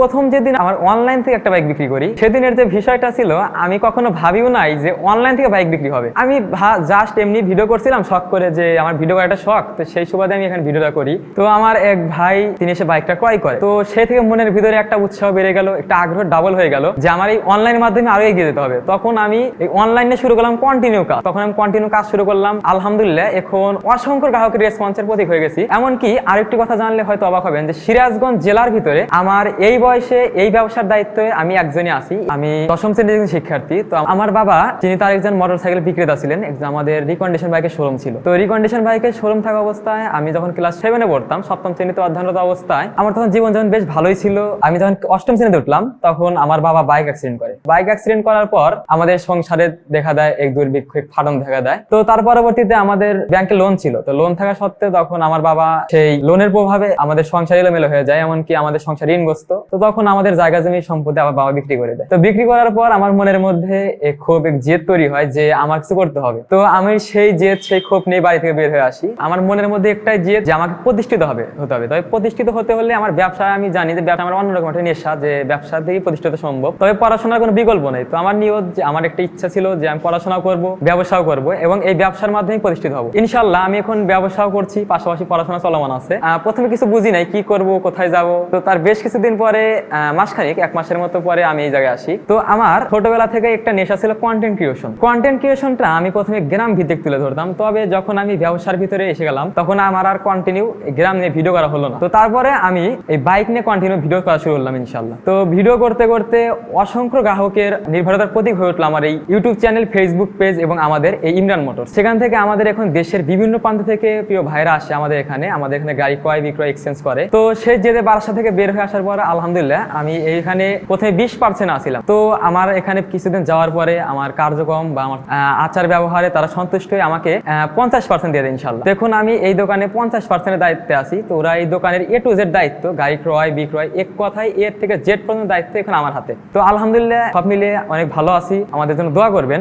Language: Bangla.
প্রথম যেদিন আমার অনলাইন থেকে একটা বাইক বিক্রি করি, সেদিনের যে বিষয়টা ছিল, আমি কখনো ভাবিও নাই যে অনলাইন থেকে বাইক বিক্রি হবে। আমি জাস্ট এমনি ভিডিও করছিলাম, শখ করে যে আমার ভিডিও করা একটা শখ, তো সেই সুবাদে আমি এখানে ভিডিওটা করি। তো আমার এক ভাই, তিনি এসে বাইকটা ক্রয় করে। তো সে থেকে মনের ভিতরে একটা উৎসাহ বেড়ে গেল, একটা আগ্রহ ডাবল হয়ে গেল যে আমার এই অনলাইনের মাধ্যমে আরও এগিয়ে যেতে হবে। তখন আমি এই অনলাইনে শুরু করলাম কন্টিনিউ কাজ। তখন আমি কন্টিনিউ কাজ শুরু করলাম, আলহামদুলিল্লাহ, এখন অসংখ্য গ্রাহকের রেসপন্সের প্রতীক হয়ে গেছি। এমনকি আরেকটি কথা জানলে হয়তো অবাক হবেন যে সিরাজগঞ্জ জেলার ভিতরে আমার এই বয়সে এই ব্যবসার দায়িত্বে আমি একজনই আছি। আমি দশম শ্রেণির একজন শিক্ষার্থী। তো আমার বাবা তিনি তার একজন মোটর সাইকেল বিক্রেতা ছিলেন আমাদের রিকন্ডিশন বাইকের শোরুম ছিল। তো রিকন্ডিশন বাইকের শোরুম থাকা অবস্থায় আমি যখন ক্লাস সেভেনে পড়তাম, সপ্তম শ্রেণীতে অধ্যয়নরত অবস্থায়, আমার তখন জীবন যখন বেশ ভালোই ছিল। আমি যখন অষ্টম শ্রেণীতে উঠলাম, তখন আমার বাবা বাইক অ্যাক্সিডেন্ট করে। বাইক অ্যাক্সিডেন্ট করার পর আমাদের সংসারে দেখা দেয়, এক দুর্ভিক্ষ ফাটন দেখা দেয়। তো তার পরবর্তীতে আমাদের ব্যাংকে লোন ছিল। তো লোন থাকা সত্ত্বেও তখন আমার বাবা সেই লোনের প্রভাবে আমাদের সংসার এলোমেলো হয়ে যায়, এমনকি আমাদের সংসার ঋণগ্রস্ত। তো তখন আমাদের জায়গা জমি সম্পত্তি আমার বাবা বিক্রি করে দেয়। তো বিক্রি করার পর আমার মনের মধ্যে এক ক্ষোভ, এক জেদ তৈরি হয় যে আমার কিছু করতে হবে। তো আমি সেই জেদ, সেই ক্ষোভ নিয়ে বাড়ি থেকে বের হয়ে আসি। আমার মনের মধ্যে একটাই জেদ যে আমাকে প্রতিষ্ঠিত হবে, হতে হবে। তবে প্রতিষ্ঠিত হতে হলে আমার ব্যবসায় আমি জানি যে ব্যবসা আমার অন্যরকম একটা নেশা যে ব্যবসা থেকেই প্রতিষ্ঠিত সম্ভব। তবে পড়াশোনার কোনো বিকল্প নেই। তো আমার নিয়ত যে আমার একটা ইচ্ছা ছিল যে আমি পড়াশোনা করব, ব্যবসাও করব এবং এই ব্যবসার মাধ্যমে প্রতিষ্ঠিত হব। ইনশাল্লাহ আমি এখন ব্যবসাও করছি, পাশাপাশি পড়াশোনা চলমান আছে। প্রথমে কিছু বুঝি নাই, কি করব, কোথায় যাব। তো তার বেশ কিছুদিন পরে মাসখানেক, এক মাসের মতো পরে আমি এই জায়গায় আসি। তো আমার ছোটবেলা থেকে একটা নেশা ছিল কন্টেন্ট ক্রিয়েশন কন্টেন্ট ক্রিয়েশনটা আমি প্রথমে গ্রাম ভিত্তিক তুলে ধরতাম। তবে যখন আমি ব্যবসার ভিতরে এসে গেলাম, তখন আমার আর কন্টিনিউ গ্রাম নিয়ে ভিডিও করা হলো না। তো তারপরে আমি এই বাইক নিয়ে কন্টিনিউ ভিডিও করা শুরু করলাম ইনশাল্লাহ তো ভিডিও করতে করতে অসংখ্য গ্রাহকের নির্ভরতার প্রতীক হয়ে উঠল আমার এই ইউটিউব চ্যানেল ফেসবুক পেজ এবং আমাদের এই ইমরান মোটর সেখান থেকে আমাদের এখন দেশের বিভিন্ন প্রান্ত থেকে প্রিয় ভাইরা আসে আমাদের এখানে। আমাদের এখানে গাড়ি ক্রয়, বিক্রয় এক্সচেঞ্জ করে। তো সেই যেতে বারাসা থেকে বের হয়ে আসার পর, আলহামদুলিল্লাহ, আমি এইখানে প্রথমে বিশ পার্সেন্ট আসছিলাম তো আমার এখানে কিছুদিন যাওয়ার পরে আমার কার্যক্রম বা আমার আচার ব্যবহারে তারা সন্তুষ্ট হয়ে আমাকে পঞ্চাশ পার্সেন্ট দিয়ে দেয় ইনশাল্লাহ। দেখুন, আমি এই দোকানে পঞ্চাশ পার্সেন্টের দায়িত্বে আছি। তো ওরা এই দোকানের এ টু জেড দায়িত্ব, গাড়ি ক্রয়, বিক্রয়, এক কথায় এর থেকে জেড পর্যন্ত দায়িত্ব এখন আমার হাতে। তো আলহামদুলিল্লাহ সব মিলিয়ে অনেক ভালো আছি। আমাদের জন্য দোয়া করবেন।